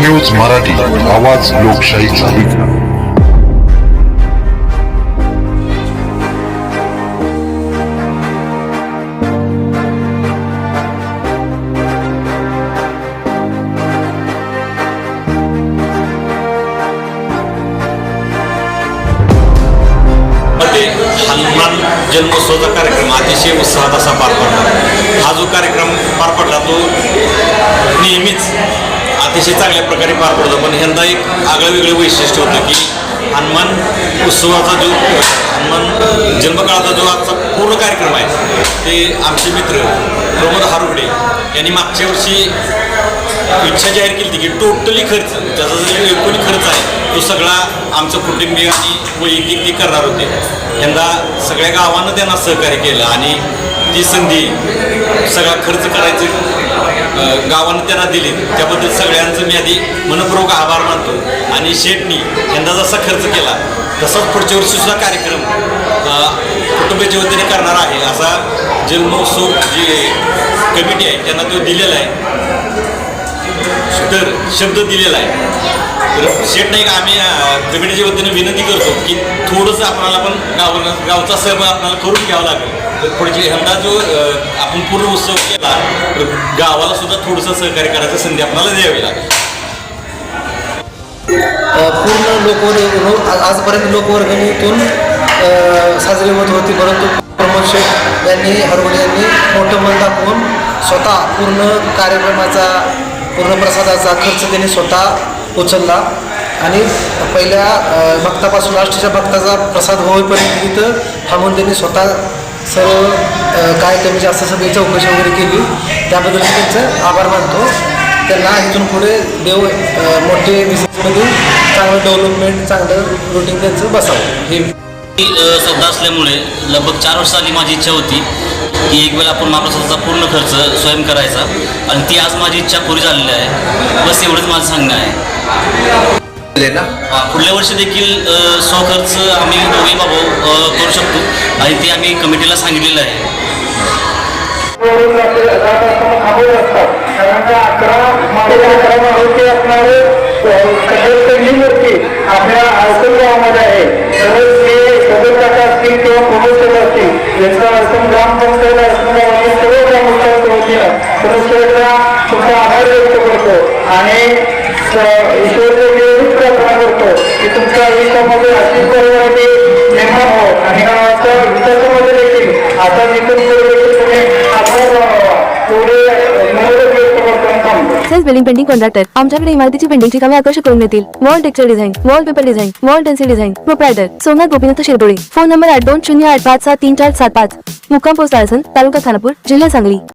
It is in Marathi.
न्यूज मराठी आवाज लोकशाहीचा हनुमान जन्मोत्सवाचा कार्यक्रम अतिशय उत्साहात असा पार पडला. हा जो कार्यक्रम पार पडला तो नेहमीच अतिशय चांगल्या प्रकारे पार पडतो. पण यंदा एक आगळं वेगळं वैशिष्ट्य होतं की हनुमान उत्सवाचा जो हनुमान जन्मकाळाचा जो आजचा पूर्ण कार्यक्रम आहे ते आमचे मित्र प्रमोद हारुगडे यांनी मागच्या वर्षी इच्छा जाहीर केली होती की टोटली खर्च त्याचा जो एकूण खर्च आहे तो सगळा आमचं कुटुंबीय आणि वैयक्तिक ते करणार होते. यंदा सगळ्या गावानं त्यांना सहकार्य केलं आणि ती संधी सगळा खर्च करायचं गावानं त्यांना दिली. त्याबद्दल सगळ्यांचं मी आधी मनपूर्वक आभार मानतो. आणि शेठनी यंदा जसा खर्च केला तसाच पुढच्या वर्षीसुद्धा कार्यक्रम कुटुंबाच्या वतीने करणार आहे. असा जन्मोत्सव जी कमिटी आहे त्यांना तो दिलेला आहे. तर शब्द दिलेला आहे. तर शेठ नाही का आम्ही कमिटीच्या वतीने विनंती करतो की थोडंसं आपल्याला पण गाव गावचा सहभाग आपल्याला करून घ्यावा लागेल. तर पुढची यंदा जो आपण पूर्ण उत्सव केला तर गावाला सुद्धा थोडंसं सहकार्य करायची संधी आपल्याला द्यावी लागेल. पूर्ण लोकवर्ग आजपर्यंत लोकवर्गणीतून साजरी होत होती परंतु प्रमोद शेख यांनी हरवणे यांनी मोठं मन दाखवून स्वतः पूर्ण कार्यक्रमाचा पूर्ण प्रसादाचा खर्च त्यांनी स्वतः उचलला. आणि पहिल्या भक्तापासून लास्टच्या भक्ताचा प्रसाद होईपर्यंत तिथं थांबून त्यांनी स्वतः सर्व काय कमी जास्त सगळी चौकशी वगैरे केली त्याबद्दल मी त्यांचं आभार मानतो. त्यांना इथून पुढे देव मोठे बिझनेसमध्ये चांगलं डेव्हलपमेंट चांगलं रुटीन त्यांचं बसावं. हे मी, अ, असल्यामुळे लगभग चार वर्ष आधी माझी इच्छा होती की एक वेळ आपण महाप्रसादाचा पूर्ण खर्च स्वयं करायचा आणि ती आज माझी इच्छा पुरी झालेली आहे. बस एवढंच माझं सांगणं आहे. पुढल्या वर्षी देखील स्वखर्च आम्ही दोघे बाबू अ, करू शकतो. आणि ते आम्ही कमिटीला सांगितलेलं आहे. वरून सेलिंग पेंटिंग कॉन्ट्रॅक्टर. आमच्याकडे इमारतीची पेंटिंगची कामे आकर्षक करून देतील. Wall texture design wall paper design wall stencil design proprietor Somnath Gopinath Shirdole phone number आठ दोन शून्य आठ पाच सात तीन चार सात पाच. मुक्काम पोस्ट आळसन तालुका खानापूर जिल्हा सांगली.